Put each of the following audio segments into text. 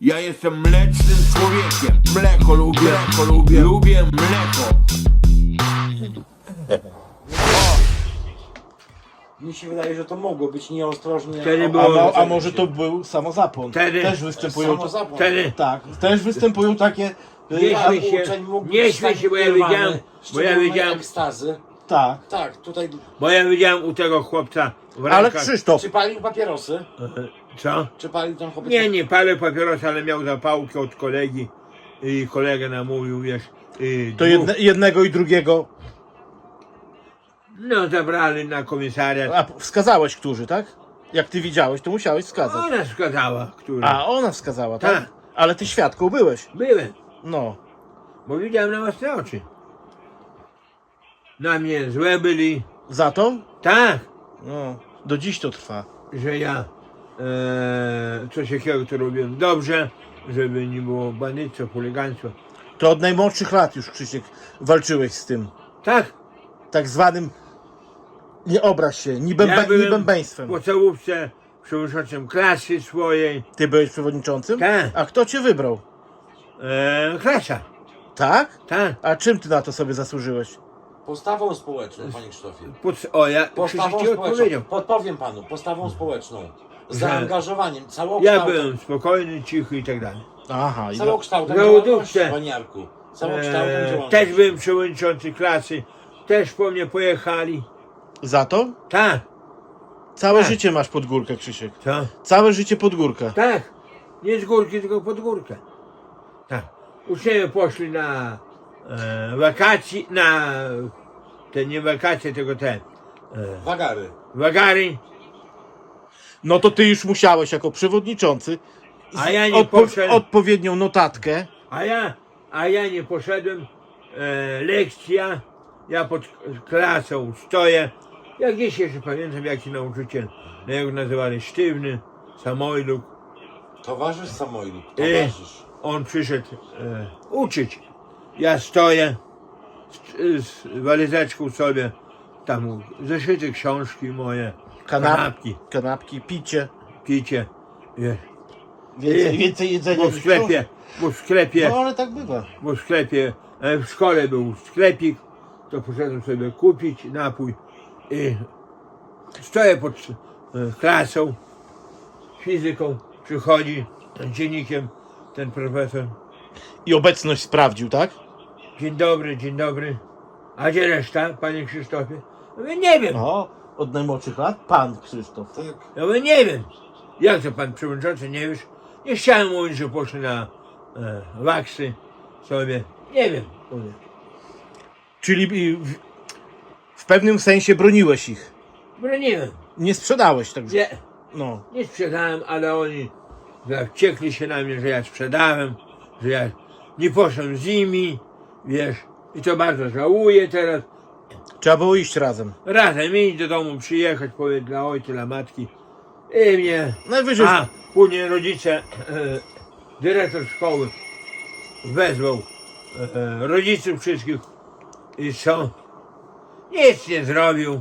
Ja jestem mlecznym człowiekiem. Mleko lubię, mleko lubię, lubię mleko. Mi się wydaje, że to mogło być nieostrożnie. Wtedy było- A, o- mo, a może to był samozapłon? Wtedy- Też występują. Samozapłon. Wtedy Tak, też występują takie. Nie y, a- śmiej się, uczeń mógł nie być śmiej tak się, bo ja wyrwany, wiedziałem, bo ja szczególnej wiedziałem, ekstazy. Tak. Tak, tutaj. bo ja wiedziałem u tego chłopca w Ale rękach. Krzysztof, Czy palił papierosy? Co? Czy palił ten chłopiec? Nie, nie palę papierosa, ale miał zapałkę od kolegi i kolega namówił, wiesz, y, to dwóch- jedne, jednego i drugiego. no zabrali na komisariat. A wskazałeś, którzy, tak? Jak ty widziałeś, to musiałeś wskazać. Ona wskazała, który. A ona wskazała, tak? Tak. Ale ty świadką byłeś. Byłem, No. bo widziałem na własne oczy. Na mnie złe byli, Za to? tak, No. Do dziś to trwa. że ja e, coś takiego to robiłem dobrze, żeby nie było bandyctwa, chuligaństwa. To od najmłodszych lat już, Krzysiek, walczyłeś z tym. Tak, Tak zwanym. Nie obraź się, nibębe, ja byłem nibębeństwem. w podstawówce przewodniczącym klasy swojej, Ty byłeś przewodniczącym? Tak. A kto cię wybrał? e, klasa, Tak? tak. A czym ty na to sobie zasłużyłeś? Postawą społeczną, panie Krzysztofie. Pod, o, ja Postawą społeczną. odpowiedział. Podpowiem panu, postawą społeczną. Zaangażowaniem, Ja całokształtem. byłem spokojny, cichy i tak dalej. Aha, i dla... Całokształtem W działalności, lodówce. Całokształtem E, działalności. też byłem przewodniczący klasy, też po mnie pojechali. za to? Tak, Całe Tak. życie masz pod górkę, Krzysiek. co? Całe życie pod górkę. Tak, nie z górki, tylko pod górkę. Tak. Uczniowie poszli na e, wakacje, na te nie wakacje, tylko te e, Wagary. wagary, No to ty już musiałeś jako przewodniczący A ja nie odpo- poszedłem. odpowiednią notatkę. a ja, a ja nie poszedłem. E, lekcja, ja pod klasą stoję. Jak gdzieś jeszcze pamiętam, jaki nauczyciel, no jak go nazywali, sztywny, samojluk. Towarzysz Samojluk. E, Towarzysz. on przyszedł e, uczyć. Ja stoję z, z walizeczką sobie, tam zeszyte książki moje, Kanap, kanapki, kanapki, picie. picie, Więcej, więcej jedzenia bo w niż sklepie, bo w sklepie. No ale tak bywa. bo w sklepie, e, w szkole był sklepik, to poszedłem sobie kupić napój i stoję pod e, klasą, fizyką, przychodzi dziennikiem ten profesor, I obecność sprawdził, tak? Dzień dobry, dzień dobry. A gdzie reszta, panie Krzysztofie? Mówię, nie wiem. O, od najmłodszych lat pan Krzysztof. Tak. Ja mówię, nie wiem. Jak to pan przewodniczący, nie wiesz? Nie chciałem mówić, że poszli na e, waksy sobie. Nie wiem. Mówię. Czyli w, w pewnym sensie broniłeś ich. Broniłem. Nie sprzedałeś także. Nie, No. nie sprzedałem, ale oni wściekli się na mnie, że ja sprzedałem, że ja nie poszedłem z nimi, wiesz. I to bardzo żałuję teraz. Trzeba było iść razem. Razem iść do domu, przyjechać, powiedzieć dla ojca, dla matki. I mnie Najwyżej. A później rodzice, e, dyrektor szkoły wezwał e, rodziców wszystkich i co? Nic nie zrobił,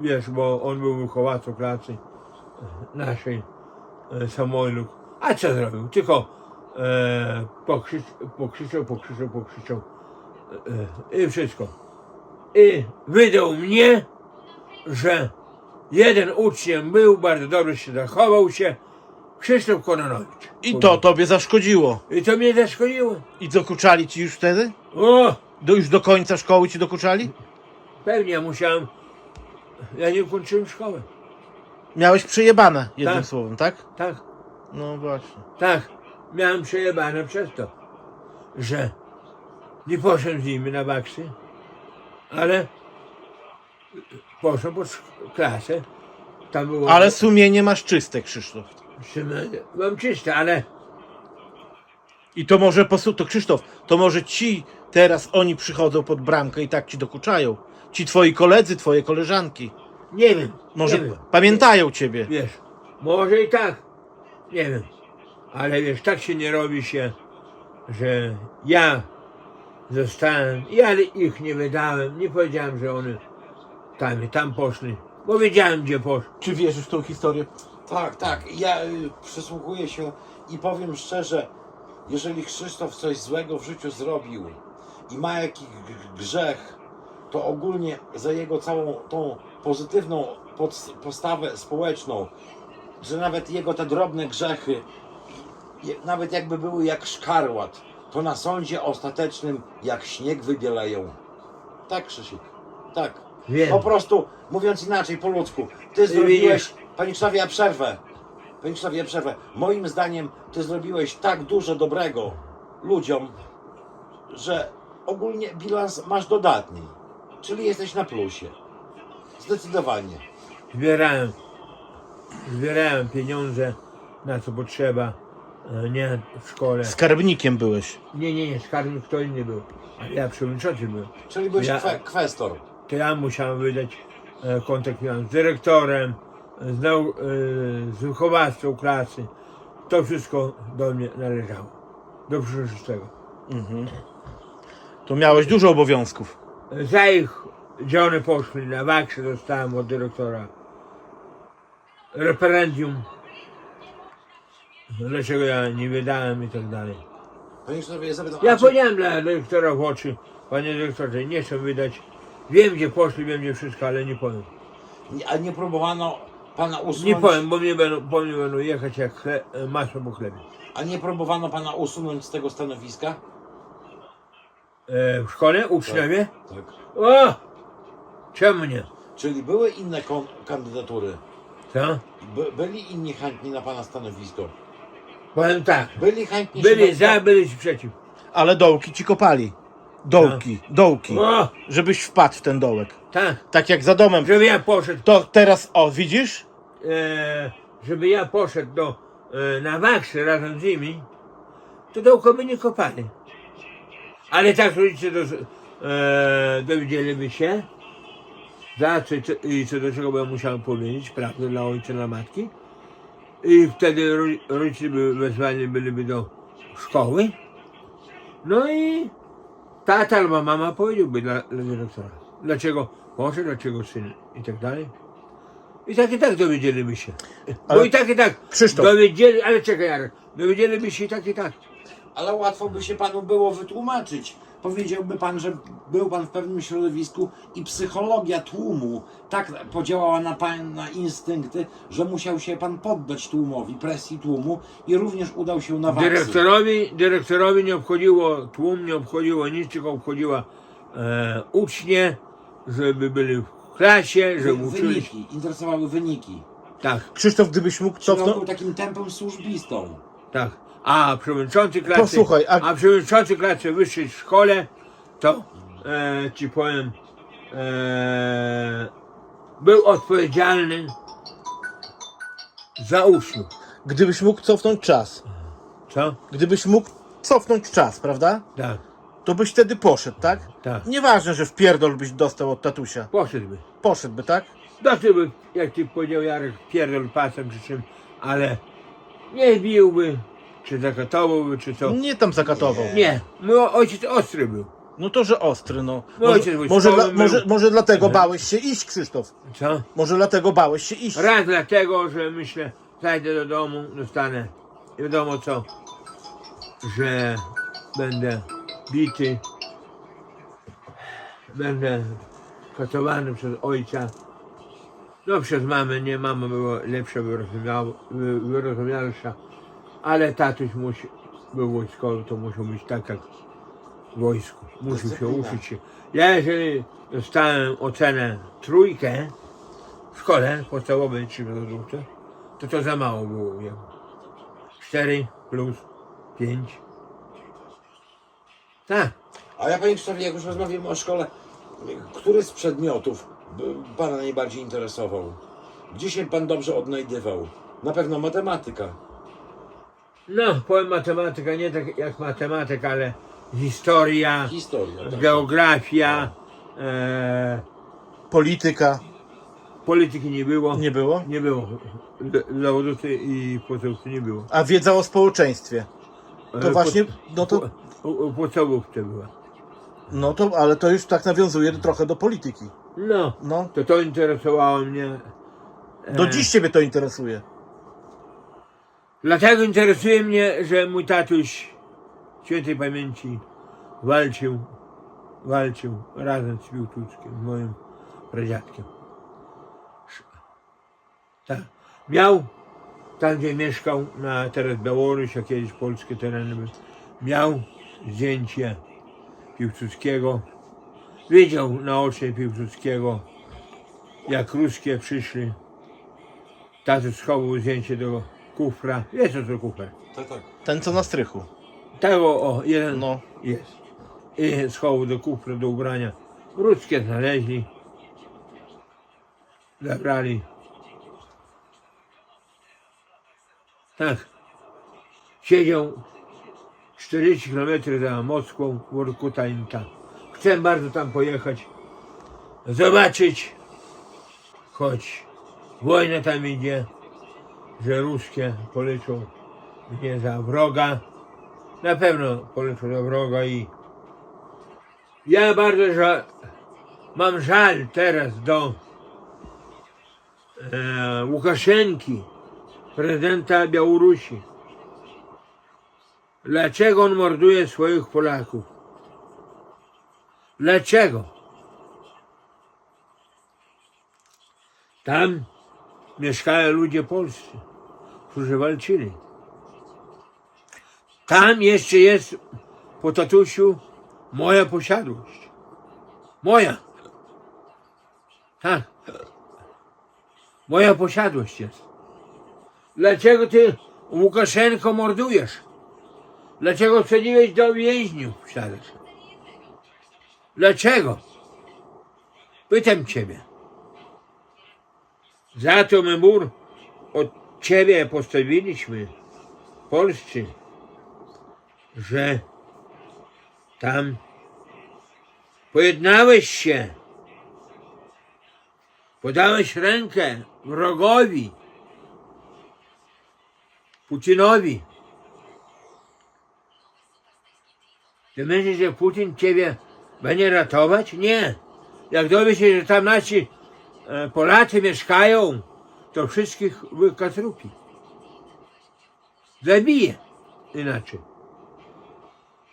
wiesz, bo on był wychowawcą klasy e, naszej e, Samojluk. A co zrobił? Tylko e, pokrzycz, pokrzyczał, pokrzyczał, pokrzyczał e, i wszystko. I wydał mnie, że jeden uczniem był, bardzo dobrze się zachował się, Krzysztof Kononowicz. I to tobie zaszkodziło. I to mnie zaszkodziło. I dokuczali ci już wtedy? O, Do, już do końca szkoły ci dokuczali? pewnie ja musiałem, ja nie ukończyłem szkoły. Miałeś przejebane, jednym Tak. słowem, tak? Tak, No właśnie. tak, miałem przejebane przez to, że nie poszedłem z nimi na baksy, ale poszedłem pod klasę, tam było... Ale sumienie masz czyste, Krzysztof. Mam czyste, ale I to może posu... to Krzysztof, to może ci teraz oni przychodzą pod bramkę i tak ci dokuczają. Ci twoi koledzy, twoje koleżanki. nie wiem. Może nie wiem. pamiętają ciebie. Wiesz, może i tak, nie wiem, ale wiesz, tak się nie robi się, że ja zostałem, ja ich nie wydałem, nie powiedziałem, że one tam i tam poszli, bo wiedziałem, gdzie poszli. Czy wierzysz w tą historię? Tak, tak. Ja y, przysłuchuję się I powiem szczerze, jeżeli Krzysztof coś złego w życiu zrobił i ma jakiś g- grzech, to ogólnie za jego całą tą pozytywną pod- postawę społeczną, że nawet jego te drobne grzechy, je- nawet jakby były jak szkarłat, to na sądzie ostatecznym jak śnieg wybielają. Tak, Krzysiek, tak. Wiem. Po prostu, mówiąc inaczej, po ludzku, ty zrobiłeś, Panie Krzysztofie, ja przerwę. Panie Krzysztofie, ja przerwę. Moim zdaniem, ty zrobiłeś tak dużo dobrego ludziom, że ogólnie bilans masz dodatni. Czyli jesteś na plusie. Zdecydowanie. Zbierałem, zbierałem pieniądze na co potrzeba, nie w szkole. Skarbnikiem byłeś. Nie, nie, nie, skarbnik kto inny był, ale ja przewodniczący byłem. Czyli byłeś Ja- kwe, kwestor. To ja musiałem wydać e, kontakt miałem z dyrektorem, z, nau, e, z wychowawcą klasy. To wszystko do mnie należało. Do przejrzystego. To miałeś dużo obowiązków. Za ich, gdzie one poszli, na waksie dostałem od dyrektora referendum. Dlaczego ja nie wydałem i tak dalej. Panie Krzysztofie, ja zapytam, Ja a czy- powiedziałem dla dyrektora w oczy, panie dyrektorze, nie chcę wydać. Wiem gdzie poszli, wiem gdzie wszystko, ale nie powiem. a nie próbowano pana Nie usunąć... powiem, bo mnie będą, po mnie będą jechać jak chle, masło po chlebie. A nie próbowano pana usunąć z tego stanowiska? E, w szkole? Uczniowie? Tak. O! Czemu nie? Czyli były inne kon- kandydatury? Co? By, byli inni chętni na pana stanowisko? Powiem tak. Byli chętni Byli za, byli przeciw. Ale dołki ci kopali. Dołki, dołki. O! Żebyś wpadł w ten dołek. Tak. Tak jak za domem. Żeby ja poszedł, To teraz, o, widzisz? e, żeby ja poszedł do, e, na waksy razem z nimi, to dołko by nie kopali. Ale tak rodzice do, e, dowiedzieliby się, za co, co, i co do czego bym musiał powiedzieć, prawdę dla ojca, dla matki. I wtedy ro- rodzice by wezwani byliby do szkoły. No i tata albo mama powiedziałby dla, dla dyrektora, dlaczego poszedł, dlaczego syn i tak dalej. I tak i tak dowiedzieliby się. Bo Ale- i tak i tak Krzysztof. dowiedzieli, ale czekaj Jarek, dowiedzieliby się i tak i tak. Ale łatwo by się panu było wytłumaczyć. Powiedziałby pan, że był pan w pewnym środowisku i psychologia tłumu tak podziałała na pan na instynkty, że musiał się pan poddać tłumowi, presji tłumu i również udał się na waksy. Dyrektorowi, dyrektorowi nie obchodziło tłum, nie obchodziło nic, tylko obchodziła e, ucznie, żeby byli w klasie, Wy, żeby uczyli się. wyniki, interesowały wyniki. Tak, Krzysztof, gdybyś mógł on cofnąć. był takim tempem służbistą. tak. A przewodniczący klasy, Posłuchaj, a- a przewodniczący klasy wyższej w szkole, to e, ci powiem, e, był odpowiedzialny za uczniów. Gdybyś mógł cofnąć czas. Co? Gdybyś mógł cofnąć czas, prawda? Tak, To byś wtedy poszedł, tak? tak. Nieważne, że w pierdol byś dostał od tatusia. Poszedłby. Poszedłby, tak? Dosyłby, jak ci powiedział Jarek, pierdol pasem czy czym, ale nie biłby, czy zakatowałby, czy co. Nie tam zakatował. Nie, mój ojciec ostry był. No to, że ostry, no. No Może, ojciec może, dla, może, może dlatego bałeś się iść, Krzysztof. Co? Może dlatego bałeś się iść. Raz dlatego, że myślę, zajdę do domu, dostanę wiadomo co, że będę bity, będę katowany przez ojca. No przez mamę, nie, mama była lepsza, wyrozumialsza, ale tatuś musi, był wojskowy, to musiał być tak jak w wojsku. Musiał się uczyć się. Ja jeżeli dostałem ocenę trójkę, w szkole podstawowej 3 zł, to to za mało było jemu. 4 plus 5. Tak, A ja panie Krzysztofie, jak już rozmawiamy o szkole, który z przedmiotów pana najbardziej interesował? Gdzie się pan dobrze odnajdywał? Na pewno matematyka. No powiem matematyka, nie tak jak matematyka, ale historia, Historia. Tak. geografia, e, Polityka polityki nie było. nie było. Nie było. Z- Zawodowcy i podstawówcy nie było. A wiedza o społeczeństwie. To E, właśnie, no to, u- u- Podstawówce była. no to, ale to już tak nawiązuje trochę do polityki. No, No, to to interesowało mnie. do E, dziś ciebie to interesuje. Dlatego interesuje mnie, że mój tatuś świętej pamięci walczył, walczył razem z Piłtuckim, moim pradziadkiem. Tak. Miał tam, gdzie mieszkał, na teraz Białoruś, a kiedyś polskie tereny miał zdjęcie Piłsudskiego. Wiedział naocznie Piłsudskiego, jak ruskie przyszli. Tatuś schował zdjęcie do kufra. Wiesz co to kufra? Tak, tak. Ten co na strychu. Tego o, jeden No. jest. I schował do kufra, do ubrania. Ruskie znaleźli. Zabrali. Tak. Siedział 40 km za Moskwą w Workutainta. Chcę bardzo tam pojechać. Zobaczyć. Choć wojna tam idzie, że ruskie poleczą mnie za wroga. Na pewno poleczą za wroga i ja bardzo ża- mam żal teraz do e, Łukaszenki, prezydenta Białorusi. Dlaczego on morduje swoich Polaków? Dlaczego? Tam mieszkają ludzie polscy, którzy walczyli. Tam jeszcze jest po tatusiu moja posiadłość. Moja. Tak. Moja posiadłość jest. Dlaczego ty Łukaszenko mordujesz? Dlaczego wsadziłeś do więźniów wsadzasz? Dlaczego? Pytam ciebie. Za to my mur od ciebie postawiliśmy, polscy, że tam pojednałeś się, podałeś rękę wrogowi, Putinowi. Ty myślisz, że Putin ciebie będzie ratować? Nie. Jak dowie się, że tam nasi Polacy mieszkają, to wszystkich wykatrupi. Zabije inaczej.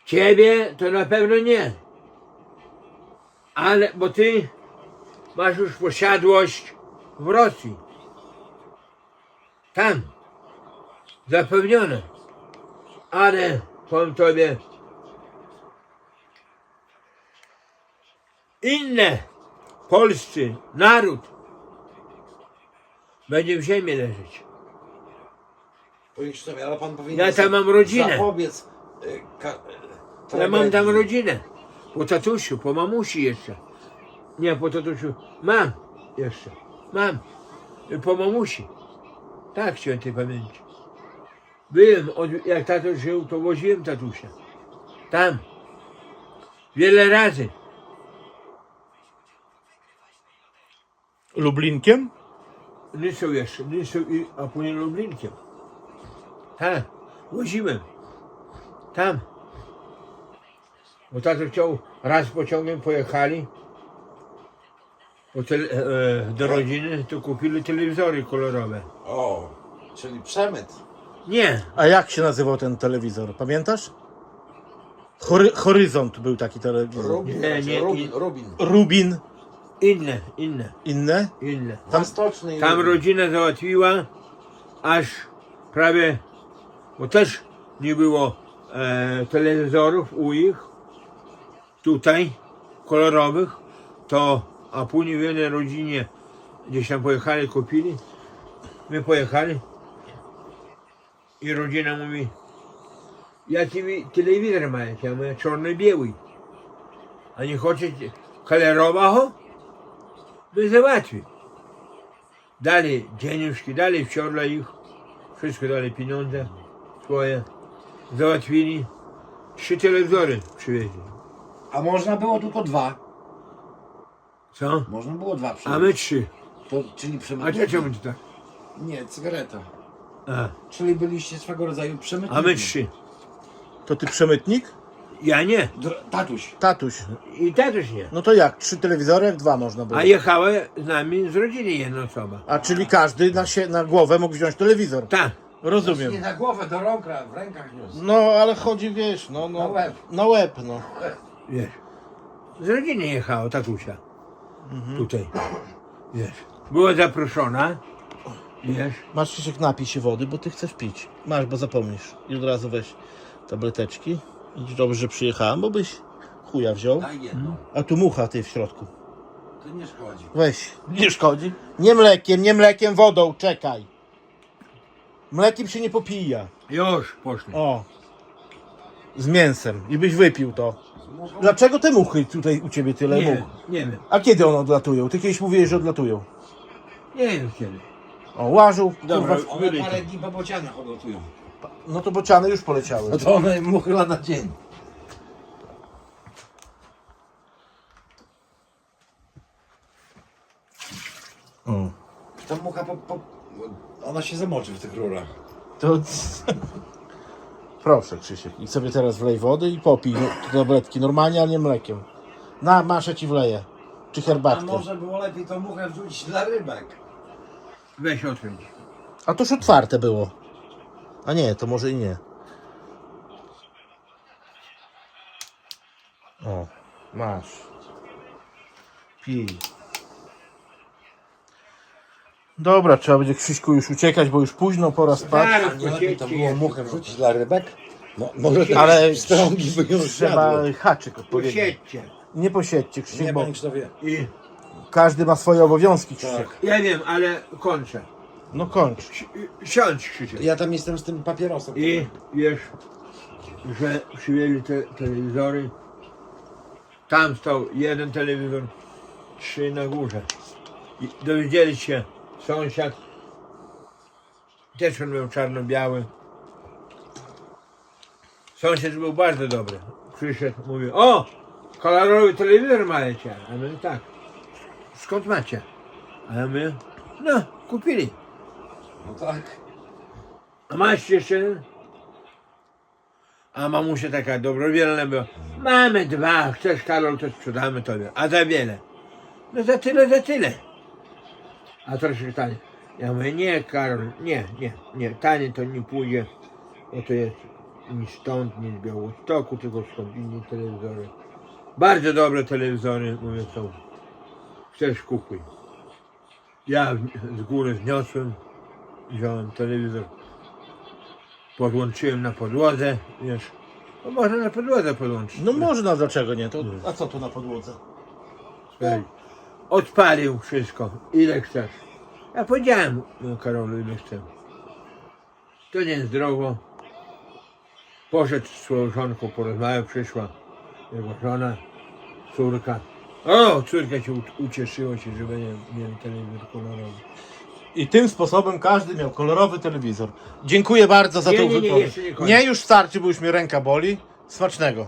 Ciebie to na pewno nie. Ale, bo ty masz już posiadłość w Rosji. Tam. Zapewnione. Ale powiem tobie inne polscy naród będzie w ziemi leżeć. Panie Krzysztofie, ale pan powinien Ja tam mam rodzinę. Zapobiec. y, ka- y, Ja mam tam tragedii. rodzinę. Po tatusiu, po mamusi jeszcze. Nie, po tatusiu. Mam jeszcze. Mam. Y, Po mamusi. Tak, świętej pamięci. Byłem, od, jak tatuś żył, to woziłem tatusia. Tam. Wiele razy. Lublinkiem? Nysą jeszcze, Nysą i, a później Lublinkiem. Tak, woziłem. Tam. Bo tato chciał, raz pociągiem pojechali po tele, e, do rodziny, to kupili telewizory kolorowe. O, czyli przemyt. Nie, A jak się nazywał ten telewizor? Pamiętasz? Hory, Horyzont był taki telewizor. Rubin, Nie, raczej, nie, Rubin, Rubin. Rubin. Inne, inne, Inne? inne. Tam Tam rodzina załatwiła, aż prawie, bo też nie było e, telewizorów u ich, tutaj, kolorowych, to, a później w jednej rodzinie gdzieś tam pojechali, kupili, my pojechali i rodzina mówi, jaki telewizor macie? Ja mówię, czarno-biały. A nie chcecie kolorowego? My załatwi. Dali dzieniuszki, dali wsior dla ich, wszystko dali pieniądze swoje, załatwili. Trzy telewizory przywieźli. A można było tylko dwa. Co? Można było dwa A my trzy. To, czyli. A czemu ty tak? Nie, cygareta. A, Czyli byliście swego rodzaju przemytnikiem. a my trzy. To ty przemytnik? Ja nie. Dr- tatuś. Tatuś. I tatuś nie. No to jak? Trzy telewizory, dwa można było. A jechała z nami z rodziny jedna osoba. A czyli każdy na, się, na głowę mógł wziąć telewizor. Tak. Nie Rozumiem. na głowę, do rąk, w rękach niósł. No, ale chodzi, wiesz, no, no. Na łeb. Na łeb, no. Wiesz. Z rodziny jechało, tatusia. Tutaj. Wiesz. Była zaproszona. Wiesz. Masz Krzysiek, napij się wody, bo ty chcesz pić. Masz, bo zapomnisz. I od razu weź tableteczki. I dobrze, że przyjechałem, bo byś chuja wziął. Daj jedną. A tu mucha ty w środku. To nie szkodzi. Weź, nie szkodzi. Nie mlekiem, nie mlekiem, wodą, czekaj. Mlekiem się nie popija. Już poszli. O. Z mięsem. I byś wypił to. Dlaczego te muchy tutaj u ciebie tyle Nie, much? nie wiem. A kiedy one odlatują? Ty kiedyś mówiłeś, że odlatują. Nie wiem kiedy. O, łażą. Dobra. Kurwa, One parę dni po bocianach odlatują. No to bociany już poleciały. No to one muchyla na dzień. O. Ta mucha po, po, ona się zamoczy w tych rurach. To... Proszę Krzysiek. I sobie teraz wlej wody i popij no, te tabletki. Normalnie, a nie mlekiem. Na, maszę ci wleję. Czy A herbatkę. może było lepiej tą muchę wrzucić dla rybek. Weź odkręć. A to już otwarte było. A nie, to może i nie. O, masz. Pij. Dobra, trzeba będzie Krzyśku już uciekać, bo już późno, pora spać. A nie lepiej to było muchę wrzucić dla rybek? No, może te Ale strągi by ją trzeba zjadły. haczyk odpowiedni. Posiedźcie. Nie posiedźcie Krzysiek, Nie bo bądź to wie. I każdy ma swoje obowiązki Krzysiek. Tak. ja wiem, ale kończę. No kończ. Si- Siądź Krzysiek. Ja tam jestem z tym papierosem. I wiesz, że przywieźli te telewizory. Tam stał jeden telewizor, trzy na górze. I dowiedzieli się sąsiad, też on miał czarno-biały. Sąsiad był bardzo dobry. Przyszedł, mówi, o, kolorowy telewizor macie. A my tak, skąd macie? A my, no, kupili. Tak. Jeszcze jeden? A mamusia taka dobrowolna była. Mamy dwa, chcesz Karol, to sprzedamy tobie. A za wiele. No za tyle, za tyle. A troszkę taniej. Ja mówię, nie Karol, nie, nie, nie, taniej to nie pójdzie. Bo to jest ni stąd, ni z Białostoku, tylko skąd inni telewizory. Bardzo dobre telewizory, mówię, są. Chcesz kupuj. Ja z góry zniosłem, wziąłem telewizor, podłączyłem na podłodze, wiesz, no można na podłodze podłączyć. No można, dlaczego nie? To, a co tu na podłodze? Słuchaj, Odpalił wszystko, ile chcesz. Ja powiedziałem no, Karolu, ile chcę. To nie drogo. Poszedł z swoją żonką, porozmawiał, przyszła jego żona, córka. O, córka się ucieszyła się, że będzie mieli telewizor kolorowy. I tym sposobem każdy miał kolorowy telewizor. Dziękuję bardzo za Nie, tą nie, nie, wypowiedź. jeszcze nie koniec. nie, już starczy, bo już mnie ręka boli. Smacznego.